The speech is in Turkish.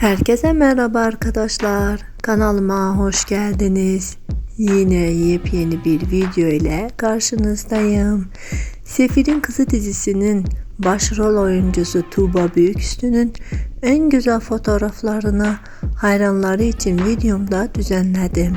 Herkese merhaba arkadaşlar. Kanalıma hoş geldiniz. Yine yepyeni bir video ile karşınızdayım. Sefir'in Kızı dizisinin başrol oyuncusu Tuğba Büyüküstü'nün en güzel fotoğraflarını hayranları için videomda düzenledim.